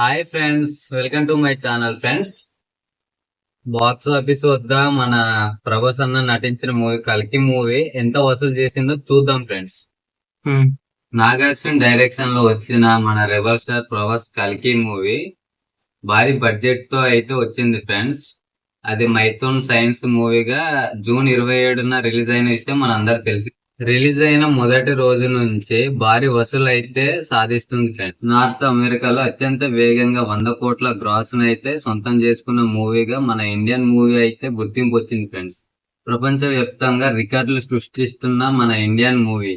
Hi friends welcome to my channel friends box office వద్ద మన ప్రభాస్ అన్న నటించిన మూవీ కల్కి మూవీ ఎంత వసూలు చేసిందో చూద్దాం ఫ్రెండ్స్ నాగార్జున డైరెక్షన్లో వచ్చిన మన రెబల్ స్టార్ ప్రభాస్ కల్కి మూవీ భారీ బడ్జెట్తో అయితే వచ్చింది ఫ్రెండ్స్ అది మైథూన్ సైన్స్ మూవీగా జూన్ ఇరవై ఏడున రిలీజ్ అయిన విషయం మన అందరికి తెలిసి రిలీజ్ అయిన మొదటి రోజు నుంచి భారీ వసూలు అయితే సాధిస్తుంది ఫ్రెండ్స్ నార్త్ అమెరికాలో అత్యంత వేగంగా వంద కోట్ల గ్రాస్ అయితే సొంతం చేసుకున్న మూవీగా మన ఇండియన్ మూవీ అయితే గుర్తింపు వచ్చింది ఫ్రెండ్స్. ప్రపంచ వ్యాప్తంగా రికార్డులు సృష్టిస్తున్న మన ఇండియన్ మూవీ.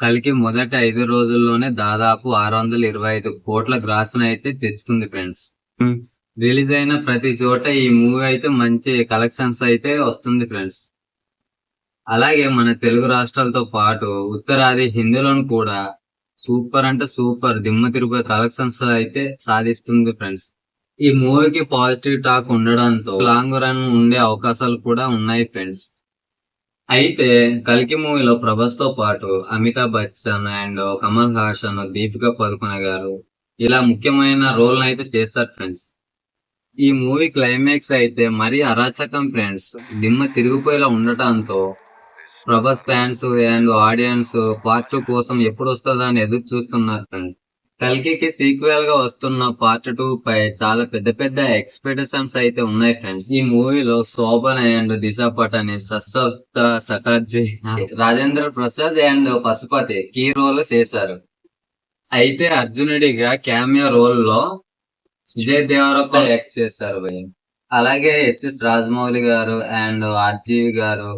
కలికి మొదటి ఐదు రోజుల్లోనే దాదాపు ఆరు వందల ఇరవై ఐదు కోట్ల గ్రాస్ అయితే తెచ్చుకుంది ఫ్రెండ్స్. రిలీజ్ అయిన ప్రతి చోట ఈ మూవీ అయితే మంచి కలెక్షన్స్ అయితే వస్తుంది ఫ్రెండ్స్. అలాగే మన తెలుగు రాష్ట్రాలతో పాటు ఉత్తరాది హిందీలోను కూడా సూపర్ అంటే సూపర్. దిమ్మ తిరిగిపోయే కలెక్షన్స్ అయితే సాధిస్తుంది ఫ్రెండ్స్. ఈ మూవీకి పాజిటివ్ టాక్ ఉండడంతో లాంగ్ రన్ ఉండే అవకాశాలు కూడా ఉన్నాయి ఫ్రెండ్స్. అయితే కల్కి మూవీలో ప్రభాస్తో పాటు అమితాబ్ బచ్చన్ అండ్ కమల్ హాసన్ దీపికా పదుకునే గారు ఇలా ముఖ్యమైన రోల్ అయితే చేస్తారు ఫ్రెండ్స్. ఈ మూవీ క్లైమాక్స్ అయితే మరీ అరాచకం ఫ్రెండ్స్. దిమ్మ తిరిగిపోయేలా ఉండటంతో Prabhas fans and audience part two కోసం ఎప్పుడు వస్తుందా అని ఎదురు చూస్తున్నారు ఫ్రెండ్స్ కల్కికి సీక్వెల్గా వస్తున్న పార్ట్ టూ పై చాలా పెద్ద పెద్ద ఎక్స్పెక్టేషన్స్ అయితే ఉన్నాయి ఫ్రెండ్స్ ఈ మూవీలో Shobhan and Disha Patani Saswata Chatterjee Rajendra Prasad and Pasupathi key role చేశారు. అయితే అర్జునుడిగా క్యామియో రోల్లో విజయ్ దేవరప్ప యాక్ట్ చేశారు అలాగే SS Rajamouli garu and RGV garu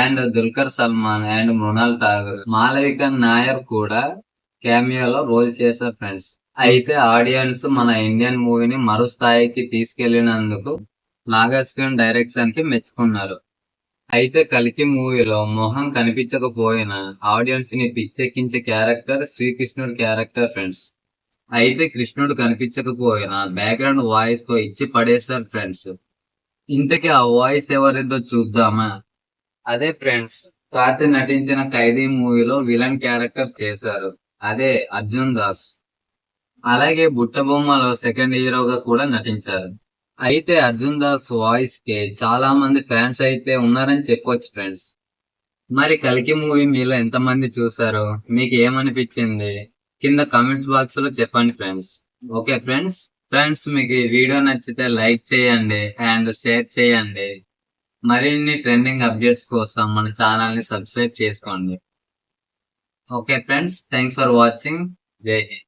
and Dulquer Salmaan and Mrunal Thakur. Malavika Nair కూడా క్యామియోలో రోల్ చేశారు ఫ్రెండ్స్. అయితే ఆడియన్స్ మన ఇండియన్ మూవీని మరో స్థాయికి తీసుకెళ్ళినందుకు నాగార్జున డైరెక్షన్కి మెచ్చుకున్నారు. అయితే కలికి మూవీలో మొహం కనిపించకపోయినా ఆడియన్స్ని పిచ్చెక్కించే క్యారెక్టర్ శ్రీకృష్ణుడు క్యారెక్టర్ ఫ్రెండ్స్. అయితే కృష్ణుడు కనిపించకపోయినా బ్యాక్గ్రౌండ్ వాయిస్తో ఇచ్చి పడేశారు ఫ్రెండ్స్. ఇంతకీ ఆ వాయిస్ ఎవరిదో చూద్దామా? అదే ఫ్రెండ్స్ కార్తీ నటించిన ఖైదీ మూవీలో విలన్ క్యారెక్టర్ చేశారు. అదే అర్జున్ దాస్. అలాగే బుట్టబొమ్మలో సెకండ్ హీరోగా కూడా నటించారు. అయితే అర్జున్ దాస్ వాయిస్కి చాలా మంది ఫ్యాన్స్ అయితే ఉన్నారని చెప్పొచ్చు ఫ్రెండ్స్. మరి కలికి మూవీ మీలో ఎంతమంది చూసారో మీకు ఏమనిపించింది? కింద కామెంట్స్ బాక్స్లో చెప్పండి ఫ్రెండ్స్. ఓకే ఫ్రెండ్స్ ఫ్రెండ్స్ మీకు ఈ వీడియో నచ్చితే లైక్ చేయండి అండ్ షేర్ చేయండి. మరిన్ని ట్రెండింగ్ అప్డేట్స్ కోసం మన ఛానల్ని సబ్స్క్రైబ్ చేసుకోండి. Okay friends thanks for watching. Jai Hind.